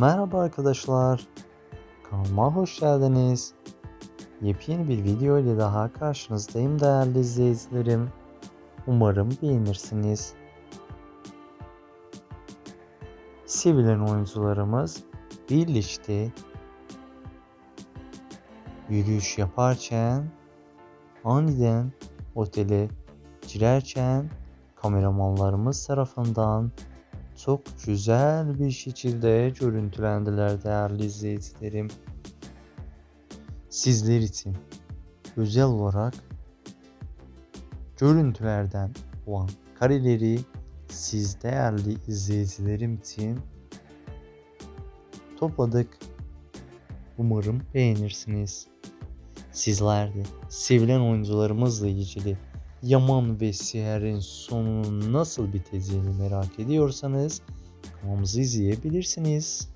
Merhaba arkadaşlar. Kanalıma hoş geldiniz. Yepyeni bir video ile daha karşınızdayım değerli izleyicilerim. Umarım beğenirsiniz. Sevilen oyuncularımız birlikte yürüyüş yaparken aniden otele girerken kameramanlarımız tarafından çok güzel bir şekilde görüntülendiler değerli izleyicilerim. Sizler için özel olarak görüntülerden olan kareleri siz değerli izleyicilerim için topladık. Umarım beğenirsiniz. Sizler de sevilen oyuncularımızla ilgili Yaman ve Seher'in sonunun nasıl biteceğini merak ediyorsanız kanalımızı izleyebilirsiniz.